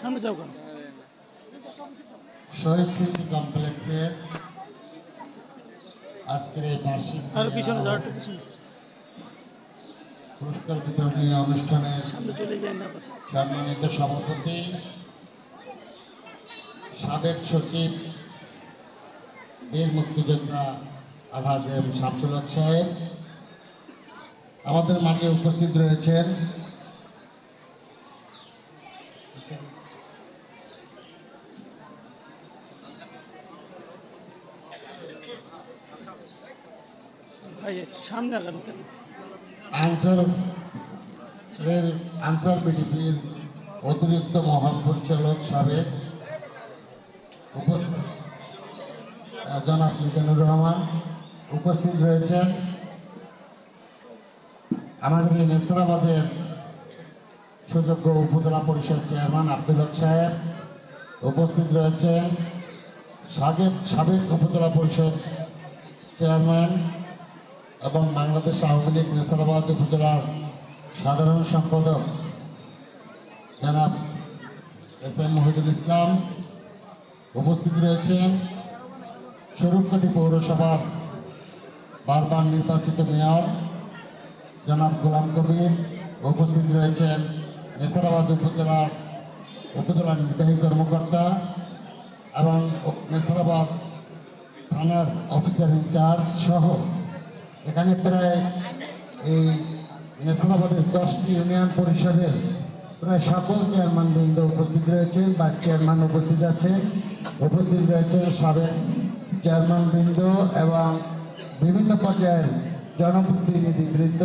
সামনে যাও কেন শহীদ স্মৃতি কমপ্লেক্সের আজকের এই বার্ষিক আর পিছনে যাও একটু পিছনে পুরস্কার বিতরণী অনুষ্ঠানের সামনে চলে যায় না আবার। সম্মানিত সভাপতি সাবেক সচিব বীর মুক্তিযোদ্ধা আলহাজ শামসুল সাহেব আমাদের মাঝে উপস্থিত রয়েছেন ভাই একটু সামনে আনসার আনসার বিডিপির অতিরিক্ত মহাপরিচালক সাবেক জনাব মিজানুর রহমান উপস্থিত রয়েছেন। আমাদের এই নেসরাবাদের সুযোগ্য উপজেলা পরিষদ চেয়ারম্যান আব্দুল হক সাহেব উপস্থিত রয়েছেন। সাবেক সাবেক উপজেলা পরিষদ চেয়ারম্যান এবং বাংলাদেশ আওয়ামী লীগ নেসারাবাদ উপজেলার সাধারণ সম্পাদক জনাব এস এম মহিদুল ইসলাম উপস্থিত রয়েছেন। স্বরূপকাঠি পৌরসভার বারবার নির্বাচিত মেয়র জনাব গোলাম কবির উপস্থিত রয়েছেন। নেসারাবাদ উপজেলার উপজেলা নির্বাহী কর্মকর্তা এবং নেসারাবাদ থানার অফিসার ইনচার্জ সহ এখানে প্রায় এই নেশনাবাদের দশটি ইউনিয়ন পরিষদের প্রায় সকল চেয়ারম্যান বৃন্দ উপস্থিত রয়েছেন বা চেয়ারম্যান উপস্থিত আছেন। উপস্থিত রয়েছেন সাবেক চেয়ারম্যান বৃন্দ এবং বিভিন্ন পর্যায়ের জনপ্রতিনিধিবৃন্দ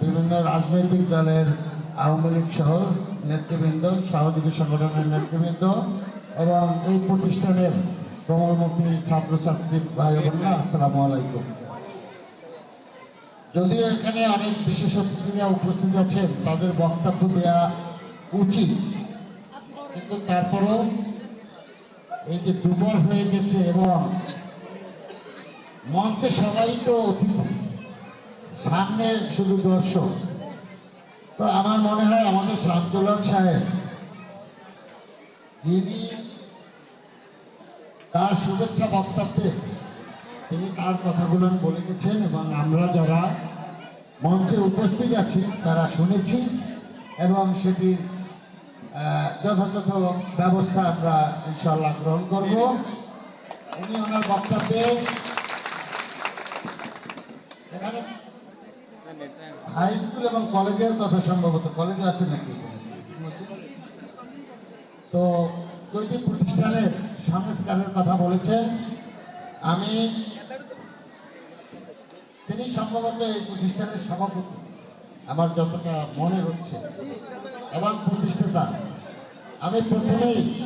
বিভিন্ন রাজনৈতিক দলের আওয়ামী লীগ সহ নেতৃবৃন্দ, সহযোগী সংগঠনের নেতৃবৃন্দ এবং এই প্রতিষ্ঠানের কমলমুখী ছাত্রছাত্রী ভাই বোনরা, আসসালামু আলাইকুম। যদিও এখানে অনেক বিশেষজ্ঞরা উপস্থিত আছেন, তাদের বক্তব্য দেওয়া উচিত। কিন্তু তারপরেও এই যে দুর্বল হয়ে গেছে এবং মঞ্চে সবাই তো অতিথি, সামনে শুধু দর্শক। তো আমার মনে হয় আমাদের শামসুল সাহেব, যিনি তার শুভেচ্ছা বক্তব্যে তিনি তার কথাগুলো বলে গেছেন এবং আমরা যারা মঞ্চে উপস্থিত আছি, তারা শুনেছি এবং সেটির যথাযথ ব্যবস্থা আমরা ইনশাল্লাহ গ্রহণ করব। উনি ওনার বক্তব্যে এখানে হাই স্কুল এবং কলেজের কথা সম্ভবত, কলেজে আছে নাকি? তো প্রতিষ্ঠানের সংস্কারের কথা বলেছেন। আমি তিনি সম্ভবত এই প্রতিষ্ঠানের সভাপতি। আমার যতটা মনে হচ্ছে। এবং প্রতিষ্ঠাতা। আমি প্রথমেই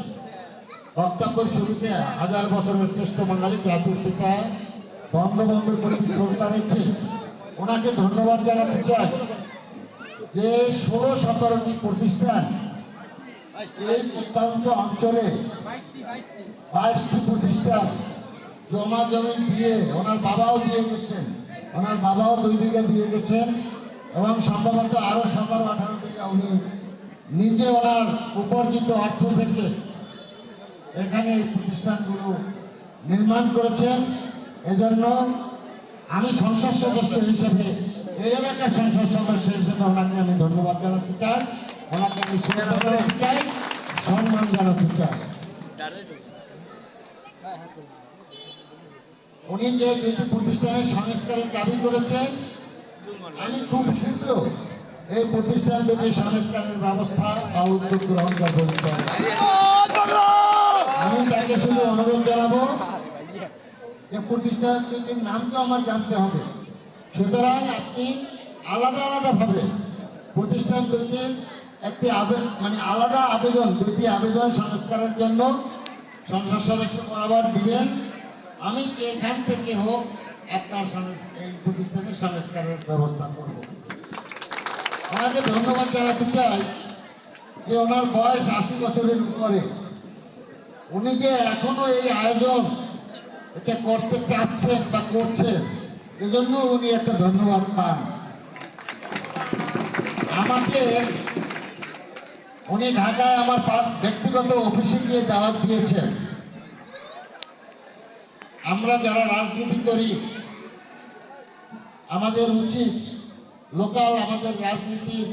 বক্তব্য শুরুতে হাজার বছরের শ্রেষ্ঠ বাঙালি জাতির পিতা, বঙ্গবন্ধুর প্রতি শ্রদ্ধা রেখে ওনাকে ধন্যবাদ জানাতে চাই যে ষোলো সতেরোটি প্রতিষ্ঠান এই প্রত্যন্ত অঞ্চলে বাইশটি প্রতিষ্ঠান জমা জমি দিয়ে ওনার বাবাও দিয়ে গেছেন। ওনার বাবাও দুই বিঘা দিয়ে গেছেন এবং সম্ভবত আরও সতেরো, আঠারো বিঘা উনি নিজে ওনার উপার্জিত অর্থ থেকে এখানে এই প্রতিষ্ঠানগুলো নির্মাণ করেছেন। এজন্য আমি সংসদ সদস্য হিসেবে, এই এলাকার সংসদ সদস্য হিসেবে ওনাকে আমি ধন্যবাদ জানাতে চাই। ওনাকে আমি শ্রদ্ধা চাই, সম্মান জানাতে চাই উনি যে দুটি প্রতিষ্ঠানের সংস্কারের দাবি করেছেন, আমি খুব শীঘ্র এই প্রতিষ্ঠান দুটি সংস্কারের ব্যবস্থা বা উদ্যোগ গ্রহণ করব ইনশাআল্লাহ। আমি তাকে শুধু অনুরোধ জানাব যে প্রতিষ্ঠান দুটির নাম তো আমার জানতে হবে সুতরাং আপনি আলাদা আলাদাভাবে প্রতিষ্ঠান দুটির একটি আবেদন মানে আলাদা আবেদন দুটি আবেদন সংস্কারের জন্য সংসদ সদস্য বরাবর দিবেন। আমি এখান থেকে হোক আপনার এই প্রতিষ্ঠানের সংস্কারের ব্যবস্থা করব। আমাকে ধন্যবাদ জানাতে চাই যে ওনার বয়স আশি বছরের উপরে। উনি যে এখনও এই আয়োজন এটা করতে চাচ্ছেন বা করছেন, এজন্য উনি একটা ধন্যবাদ পান। আমাকে উনি ঢাকায় আমার ব্যক্তিগত অফিসে গিয়ে দাওয়াত দিয়েছেন। আমরা যারা রাজনীতি করি, আমাদের উচিত লোকাল আমাদের রাজনীতির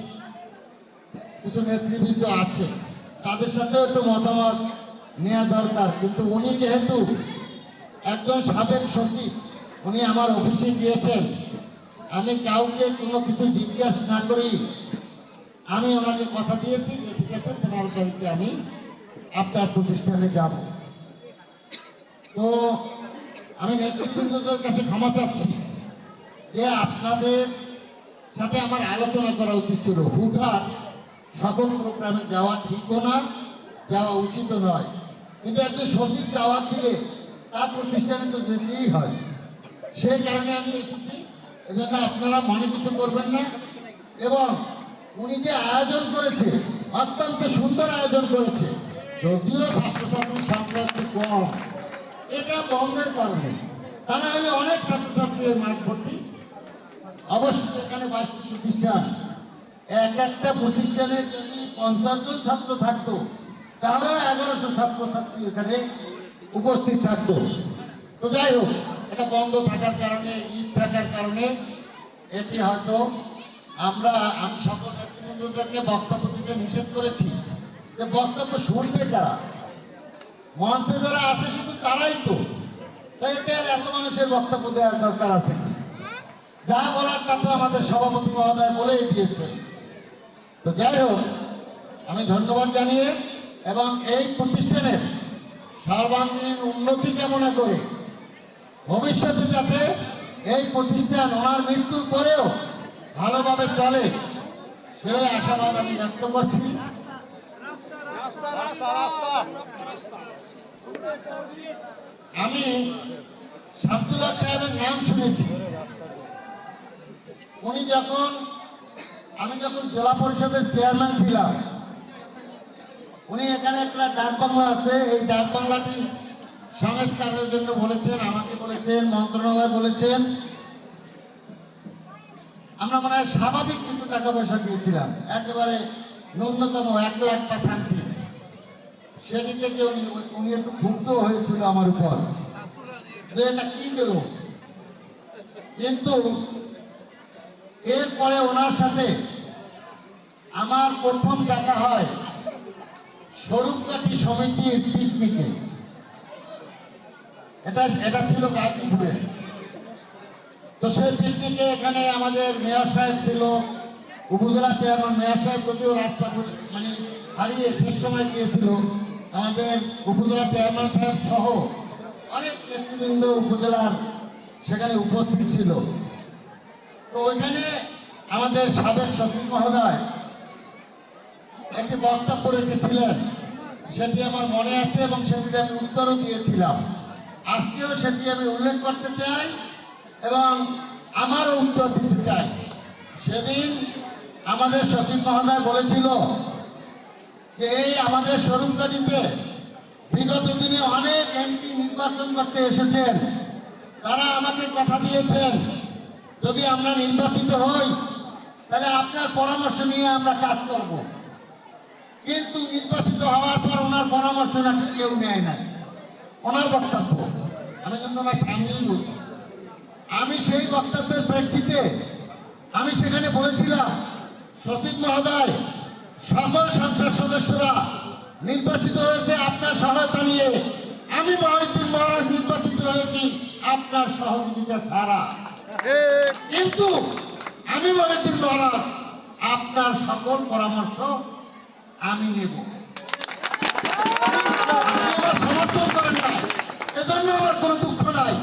কিছু নেতৃবৃন্দ আছে, তাদের সাথেও একটু মতামত নেওয়া দরকার। কিন্তু উনি যেহেতু একজন সাবেক সচিব, উনি আমার অফিসে গিয়েছেন। আমি কাউকে কোনো কিছু জিজ্ঞাসা না করি আমি ওনাকে কথা দিয়েছি যে, ঠিক আছে পনেরো তারিখে আমি আপনার প্রতিষ্ঠানে যাব। তো আমি নেতৃবৃন্দদের কাছে ক্ষমা চাচ্ছি যে আপনাদের সাথে আমার আলোচনা করা উচিত ছিল। হুটহাট সকল প্রোগ্রামে যাওয়া ঠিকও না, যাওয়া উচিত নয়। কিন্তু একজন সচিব দাওয়াত দিলে তার প্রতিষ্ঠানে তো যেতেই হয়। সেই কারণে আমি এসেছি। এজন্য আপনারা মনে কিছু করবেন না। এবং উনি যে আয়োজন করেছে, অত্যন্ত সুন্দর আয়োজন করেছে। যদিও ছাত্রছাত্রীর সংখ্যা একটু কম, এটা বন্ধের কারণে। তা না হলে অনেক ছাত্রছাত্রী এই মাঠ ভর্তি অবশ্যই এখানে বাইশটি প্রতিষ্ঠান। এক একটা প্রতিষ্ঠানে যদি পঞ্চাশ জন ছাত্র থাকতো, তাহলে এগারোশো ছাত্রছাত্রী এখানে উপস্থিত থাকতো। তো যাই হোক, এটা বন্ধ থাকার কারণে, ঈদ থাকার কারণে, এটি হয়তো আমরা, আমি সকল নেতৃবৃন্দদেরকে বক্তব্য দিতে নিষেধ করেছি। যে বক্তব্য শুনবে যারা? মঞ্চে যারা আছে শুধু তারাই তো। তাই এতে মানুষের বক্তব্য দেওয়ার দরকার আছে যা বলার তা তো আমাদের সভাপতি মহোদয় বলেই দিয়েছে। তো যাই হোক, আমি ধন্যবাদ জানিয়ে এবং এই প্রতিষ্ঠানের সর্বাঙ্গীন উন্নতি কামনা করে ভবিষ্যতে যাতে এই প্রতিষ্ঠান ওনার মৃত্যুর পরেও ভালোভাবে চলে। সে আশাবাদ আমি ব্যক্ত করছি। আমি শামসুল হক সাহেবের নাম শুনেছি। উনি যখন, আমি যখন জেলা পরিষদের চেয়ারম্যান ছিলাম, উনি এখানে একটা ডাক বাংলা আছে। এই ডাক বাংলাটি সংস্কারের জন্য বলেছেন, আমাকে বলেছেন, মন্ত্রণালয় বলেছেন। আমরা মনে হয় স্বাভাবিক কিছু টাকা পয়সা দিয়েছিলাম। একেবারে ন্যূনতম এক লাখ বা সামথিং সেটি থেকে উনি উনি একটু ক্ষুব্ধ হয়েছিল আমার উপর। যে এটা কি দিল কিন্তু এরপরে ওনার সাথে আমার প্রথম দেখা হয় স্বরূপকাঠি সমিতির পিকনিকে। এটা এটা ছিল গাজীপুরে। তো সেই পিকনিকে এখানে আমাদের মেয়র সাহেব ছিল, উপজেলা চেয়ারম্যান মেয়র সাহেব যদিও রাস্তা মানে হারিয়ে শেষ সময় গিয়েছিল, আমাদের উপজেলা চেয়ারম্যান সাহেব সহ অনেক নেতৃবৃন্দ উপজেলার সেখানে উপস্থিত ছিল। তো ওইখানে আমাদের সাবেক সচিব মহোদয় একটি বক্তব্য রেখেছিলেন, সেটি আমার মনে আছে এবং সেটি আমি উত্তরও দিয়েছিলাম। আজকেও সেটি আমি উল্লেখ করতে চাই। এবং আমারও উত্তর দিতে চাই। সেদিন আমাদের সচিব মহোদয় বলেছিল যে এই আমাদের স্বরূপকাঠিতে বিগত দিনে অনেক এমপি নির্বাচন করতে এসেছেন। তারা আমাকে কথা দিয়েছেন, যদি আমরা নির্বাচিত হই, তাহলে আপনার পরামর্শ নিয়ে আমরা কাজ করব। কিন্তু নির্বাচিত হওয়ার পর ওনার পরামর্শ নাকি কেউ নেয় না ওনার বক্তব্য। আমি কিন্তু ওনার সামনেই বলছি। আমি সেই বক্তব্যের প্রেক্ষিতে আমি সেখানে বলেছিলাম সচিব মহোদয়, সকল সংসদ সদস্যরা নির্বাচিত হয়েছে আপনার সহায়তা নিয়ে। আমি মহিউদ্দিন মহারাজ নির্বাচিত হয়েছি আপনার সহযোগিতা ছাড়া। কিন্তু আমি মহিউদ্দিন মহারাজ, আপনার সকল পরামর্শ আমি নেব। সমর্থন করেন না এজন্য আমার কোনো দুঃখ নাই।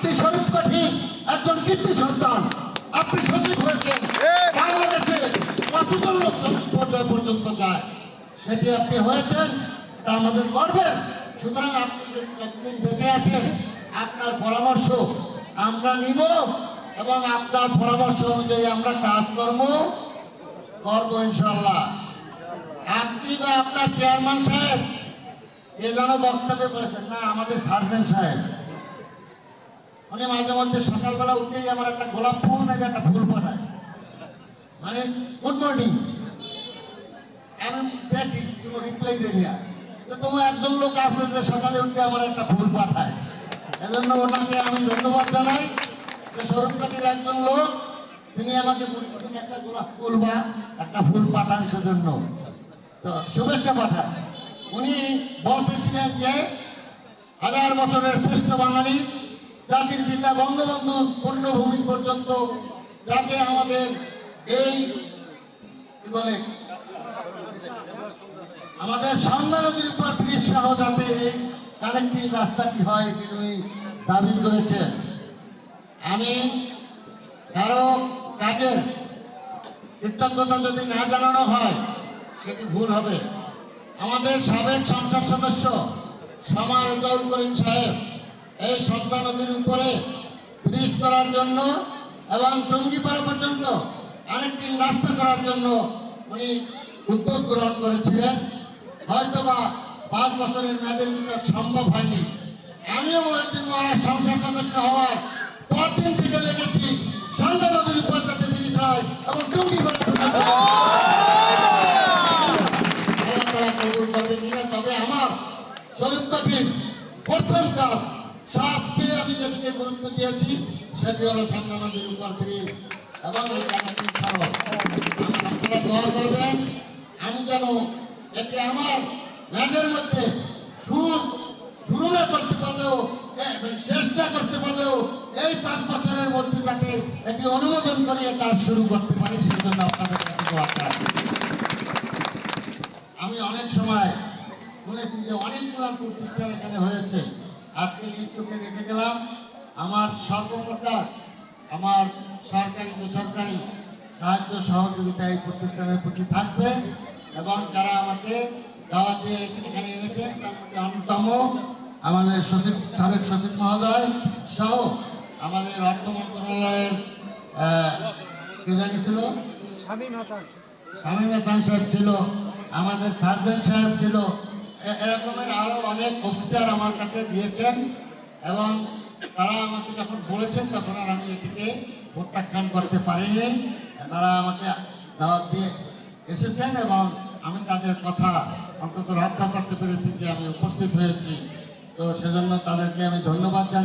আপনি শরীফ কঠিন একজন কীর্তি সন্তান। আপনি সচিব হয়েছেন। বাংলাদেশে কতজন লোক সচিব পর্যায় পর্যন্ত যায়? সেটি আপনি হয়েছেন তা আমাদের গর্বের। সুতরাং আপনি যতদিন বেঁচে আছেন আপনার পরামর্শ আমরা নিব এবং আপনার পরামর্শ অনুযায়ী আমরা কাজকর্ম করব। ইনশাল্লাহ আপনি বা আপনার চেয়ারম্যান সাহেব এ যেন বক্তব্য করেছেন না আমাদের সার্জেন্ট সাহেব। উনি মাঝে মধ্যে সকালবেলা উঠেই আমার একটা গোলাপ ফুল নাকি একটা ফুল পাঠায় মানে গুড মর্নিং আমি দেখি, কোনো রিপ্লাই দেয় না। তো তোমার একজন লোক আছে যে সকালে উঠে আমার একটা ফুল পাঠায়। এজন্য ওনাকে আমি ধন্যবাদ জানাই যে স্বরূপকাঠির একজন লোক, তিনি আমাকে প্রতিদিন একটা গোলাপ ফুল বা একটা ফুল পাঠান সেজন্য। তো শুভেচ্ছা পাঠান। উনি বলতেছিলেন যে হাজার বছরের শ্রেষ্ঠ বাঙালি জাতির পিতা বঙ্গবন্ধুর পূর্ণভূমি পর্যন্ত যাতে আমাদের এই, কি বলে, আমাদের সন্ধ্যা নদীর উপর ব্রিজ সহ যাতে এই কানেক্টিং রাস্তাটি হয় তিনি দাবি করেছেন। আমি কারও কাজের কৃতজ্ঞতা যদি না জানানো হয়, সেটি ভুল হবে। আমাদের সাবেক সংসদ সদস্য দৌল করিম সাহেব। এই সন্ধ্যা নদীর উপরে ব্রিজ করার জন্য এবং টঙ্গিপাড়া পর্যন্ত আরেকটি রাস্তা করার জন্য উনি উদ্যোগ গ্রহণ করেছিলেন। হয়তোবা পাঁচ বছরের মেয়াদের ভিতরে সম্ভব হয়নি। আমিও মহিউদ্দিন মহারাজ সংসদ সদস্য হওয়ার পরদিন থেকে লেগেছি সন্ধ্যা নদীর উপর যাতে ব্রিজ হয় এবং টঙ্গিপাড়া পর্যন্ত আল্লাহ তাআলা কবুল করবেন কিনা তবে আমার শরীফ কঠিন প্রথম কাজ সবচেয়ে যেদিকে গুরুত্ব দিয়েছি সেটি হলো নদীর উপর ব্রিজ এবং এই সড়ক আপনারা দোয়া করবেন, আমি যেন এতে আমার ম্যাচের মধ্যে শুরু শুরু না করতে পারলেও শেষ না করতে পারলেও, এই পাঁচ বছরের মধ্যে যাতে এটি অনুমোদন করে কাজ শুরু করতে পারি সেই জন্য আপনাদের কাছে আমি অনেক সময় শুনেছি যে অনেকগুলো প্রতিষ্ঠান এখানে হয়েছে। আজকে এই চোখে দেখে গেলাম আমার সর্বপ্রকার আমার সরকারি বেসরকারি সাহায্য সহযোগিতা এই প্রতিষ্ঠানের প্রতি থাকবে এবং যারা আমাকে দাওয়াত দিয়ে এখানে এনেছেন তার মধ্যে অন্যতম আমাদের সচিব সাবেক সচিব মহোদয় সহ আমাদের অর্থ মন্ত্রণালয়ের কে জানি ছিল? শামীম হাসান। সাহেব ছিল আমাদের সার্জন সাহেব ছিল। এরকমের আরও অনেক অফিসার আমার কাছে দিয়েছেন এবং তারা আমাকে যখন বলেছেন, তখন আর আমি এটিকে প্রত্যাখ্যান করতে পারিনি। তারা আমাকে দাওয়াত দিয়ে এসেছেন এবং আমি তাদের কথা অন্তত রক্ষা করতে পেরেছি যে আমি উপস্থিত হয়েছি। তো সেজন্য তাদেরকে আমি ধন্যবাদ জানাই।